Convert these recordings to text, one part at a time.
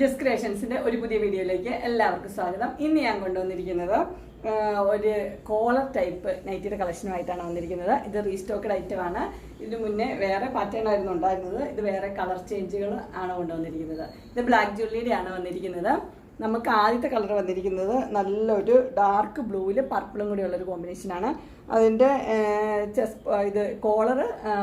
Just ക്രിയേഷൻസിന്റെ ഒരു പുതിയ വീഡിയോയിലേക്ക് എല്ലാവർക്കും സ്വാഗതം. ഇന്ന് ഞാൻ കൊണ്ടുവന്നിരിക്കുന്നത് ഒരു കോളർ ടൈപ്പ് നൈറ്റിയുടെ കളക്ഷനുമായിട്ടാണ് വന്നിരിക്കുന്നത്. ഇത് റീസ്റ്റോക്കഡ് ഐറ്റം ആണ്. ഇതിന് മുന്നേ വേറെ പാറ്റേൺ ആയിരുന്നു ഉണ്ടായിരുന്നത്. ഇത് വേറെ കളർ ചേഞ്ചുകൾ ആണ് കൊണ്ടുവന്നിരിക്കുന്നത്. ഇത് ബ്ലാക്ക് ജുവല്ലിയുടെ ആണ് വന്നിരിക്കുന്നത്. നമുക്ക് ആദ്യത്തെ കളർ വന്നിരിക്കുന്നത് നല്ലൊരു ഡാർക്ക് ബ്ലൂവിൽ പർപ്പിളും കൂടി ഉള്ളൊരു കോമ്പിനേഷനാണ് അതിന്റെ ചെസ് ഇത് കോളർ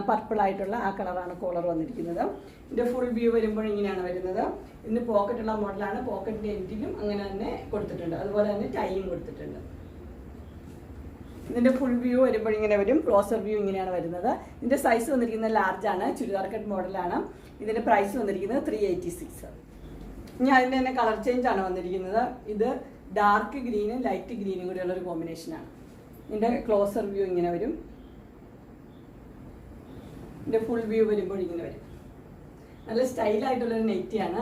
പർപ്പിളായിട്ടുള്ള ആ കളറാണ് കോളർ വന്നിരിക്കുന്നത്. ഇതിന്റെ ഫുൾ വ്യൂ വരുമ്പോൾ ഇങ്ങനെയാണ് വരുന്നത്. ഇതിന് പോക്കറ്റുള്ള മോഡലാണ് പോക്കറ്റിന്റെ എൻഡിലും അങ്ങനെ തന്നെ കൊടുത്തിട്ടുണ്ട്. അതുപോലെ തന്നെ ടൈയും കൊടുത്തിട്ടുണ്ട്. ഇതിന്റെ ഫുൾ വ്യൂ വരുമ്പോൾ ഇങ്ങനെ വരും. ക്ലോസർ വ്യൂ ഇങ്ങനെയാണ് വരുന്നത്. ഇതിന്റെ സൈസ് വന്നിരിക്കുന്നത് ലാർജാണ് ചുരിദാർ കട്ട് മോഡലാണ് ഇതിന്റെ പ്രൈസ് വന്നിരിക്കുന്നത് ത്രീ എയ്റ്റി സിക്സ് ഇനി അതിന്റെ തന്നെ കളർ ചേഞ്ച് ആണ് വന്നിരിക്കുന്നത്. ഇത് ഡാർക്ക് ഗ്രീനും ലൈറ്റ് ഗ്രീനും കൂടെയുള്ള ഒരു കോമ്പിനേഷനാണ് ഇതിന്റെ ക്ലോസർ വ്യൂ ഇങ്ങനെ വരും. ഇതിന്റെ ഫുൾ വ്യൂ വരുമ്പോൾ ഇങ്ങനെ വരും. നല്ല സ്റ്റൈലായിട്ടുള്ളൊരു നെറ്റിയാണ്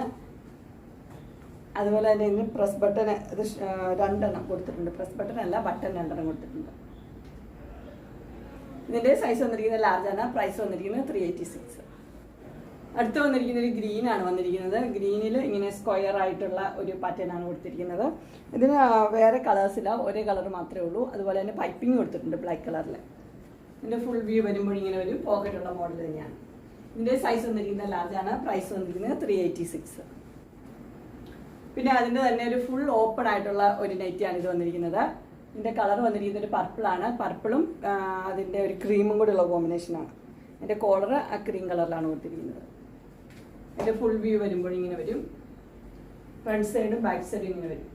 അതുപോലെ തന്നെ ഇന്ന് പ്രസ് ബട്ടൺ അത് രണ്ടെണ്ണം കൊടുത്തിട്ടുണ്ട്. പ്രസ് ബട്ടൺ അല്ല ബട്ടൺ രണ്ടെണ്ണം കൊടുത്തിട്ടുണ്ട്. ഇതിന്റെ സൈസ് വന്നിരിക്കുന്നത് ലാർജാണ് പ്രൈസ് വന്നിരിക്കുന്നത് ത്രീ എയ്റ്റി സിക്സ് അടുത്ത് വന്നിരിക്കുന്നത് ഒരു ഗ്രീൻ ആണ് വന്നിരിക്കുന്നത്. ഗ്രീനിൽ ഇങ്ങനെ സ്ക്വയർ ആയിട്ടുള്ള ഒരു പാറ്റേൺ ആണ് കൊടുത്തിരിക്കുന്നത്. ഇതിന് വേറെ കളേഴ്സ് ഇല്ല. ഒരേ കളർ മാത്രമേ ഉള്ളൂ. അതുപോലെ തന്നെ പൈപ്പിംഗ് കൊടുത്തിട്ടുണ്ട് ബ്ലാക്ക് കളറിൽ ഇതിന്റെ ഫുൾ വ്യൂ വരുമ്പോൾ ഇങ്ങനെ ഒരു പോക്കറ്റ് ഉള്ള മോഡൽ തന്നെയാണ്. ഇതിന്റെ സൈസ് വന്നിരിക്കുന്നത് ലാർജ് ആണ്. പ്രൈസ് വന്നിരിക്കുന്നത് ത്രീ എയ്റ്റി സിക്സ് പിന്നെ അതിന്റെ തന്നെ ഒരു ഫുൾ ഓപ്പൺ ആയിട്ടുള്ള ഒരു നെറ്റിയാണ് ഇത് വന്നിരിക്കുന്നത്. ഇതിന്റെ കളർ വന്നിരിക്കുന്നത് ഒരു പർപ്പിളാണ് പർപ്പിളും അതിന്റെ ഒരു ക്രീമും കൂടെ ഉള്ള കോമ്പിനേഷനാണ് എന്റെ കോളർ ആ ക്രീം കളറിലാണ് കൊടുത്തിരിക്കുന്നത്. ഇതിന്റെ ഫുൾ വ്യൂ വരുമ്പോൾ ഇങ്ങനെ വരും. ഫ്രണ്ട് സൈഡും ബാക്ക് സൈഡും ഇങ്ങനെ വരും.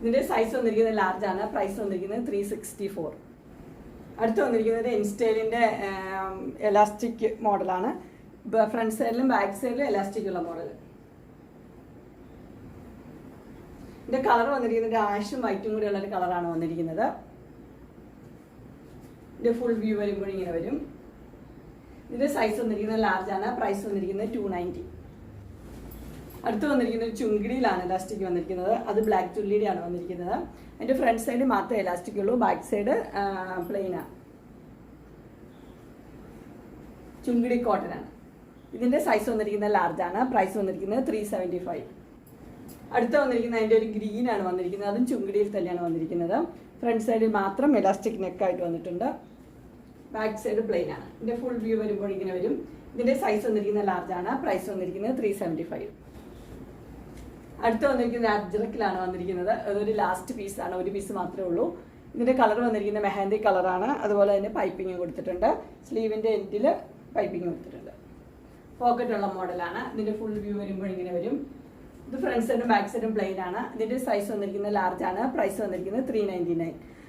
ഇതിന്റെ സൈസ് വന്നിരിക്കുന്നത് ലാർജ് ആണ്. പ്രൈസ് വന്നിരിക്കുന്നത് ത്രീ സിക്സ്റ്റി ഫോർ അടുത്ത് വന്നിരിക്കുന്നത് ഇൻസ്റ്റൈലിന്റെ എലാസ്റ്റിക് മോഡലാണ് ഫ്രണ്ട് സൈഡിലും ബാക്ക് സൈഡിലും എലാസ്റ്റിക് ഉള്ള മോഡൽ ഇതിന്റെ കളർ വന്നിരിക്കുന്നത് ആഷും വൈറ്റും കൂടി ഉള്ള ഒരു കളറാണ് വന്നിരിക്കുന്നത്. ഇതിന്റെ ഫുൾ വ്യൂ വരുമ്പോൾ ഇങ്ങനെ വരും. ഇതിന്റെ സൈസ് വന്നിരിക്കുന്നത് ലാർജ് ആണ്. പ്രൈസ് വന്നിരിക്കുന്നത് ടു നയന്റി അടുത്ത് വന്നിരിക്കുന്നത് ചുങ്കിടിയിലാണ് ഇലാസ്റ്റിക് വന്നിരിക്കുന്നത്. അത് ബ്ലാക്ക് ചുള്ളിയുടെ ആണ് വന്നിരിക്കുന്നത്. അതിന്റെ ഫ്രണ്ട് സൈഡ് മാത്രമേ ഇലാസ്റ്റിക് ഉള്ളൂ. ബാക്ക് സൈഡ് പ്ലെയിൻ ആണ്. ചുങ്കിടി കോട്ടൺ ആണ്. ഇതിന്റെ സൈസ് വന്നിരിക്കുന്നത് ലാർജ് ആണ്. പ്രൈസ് വന്നിരിക്കുന്നത് ത്രീ സെവന്റി ഫൈവ് അടുത്ത് വന്നിരിക്കുന്നത് അതിന്റെ ഒരു ഗ്രീൻ ആണ് വന്നിരിക്കുന്നത്. അതും ചുങ്കിടിയിൽ തന്നെയാണ് വന്നിരിക്കുന്നത്. ഫ്രണ്ട് സൈഡിൽ മാത്രം ഇലാസ്റ്റിക് നെക്കായിട്ട് വന്നിട്ടുണ്ട്. ബാക്ക് സൈഡ് പ്ലെയിൻ ആണ്. ഇതിന്റെ ഫുൾ വ്യൂ വരുമ്പോൾ ഇങ്ങനെ വരും. ഇതിന്റെ സൈസ് വന്നിരിക്കുന്നത് ലാർജ് ആണ്. പ്രൈസ് വന്നിരിക്കുന്നത് ത്രീ സെവന്റി ഫൈവ് അടുത്ത് വന്നിരിക്കുന്നത് അജ്രക്കിലാണ് വന്നിരിക്കുന്നത്. അതൊരു ലാസ്റ്റ് പീസ് ആണ്. ഒരു പീസ് മാത്രമേ ഉള്ളൂ. ഇതിന്റെ കളർ വന്നിരിക്കുന്നത് മെഹന്തി കളറാണ് അതുപോലെ തന്നെ പൈപ്പിംഗ് കൊടുത്തിട്ടുണ്ട്. സ്ലീവിന്റെ എൻഡിൽ പൈപ്പിംഗ് കൊടുത്തിട്ടുണ്ട്. പോക്കറ്റ് ഉള്ള മോഡലാണ് ഇതിന്റെ ഫുൾ വ്യൂ വരുമ്പോൾ ഇങ്ങനെ വരും. ഇത് ഫ്രണ്ട് സൈഡും ബാക്ക് സൈഡും പ്ലെയിൻ ആണ്. ഇതിന്റെ സൈസ് വന്നിരിക്കുന്നത് ലാർജ് ആണ്. പ്രൈസ് വന്നിരിക്കുന്നത് ത്രീ നയന്റി നയൻ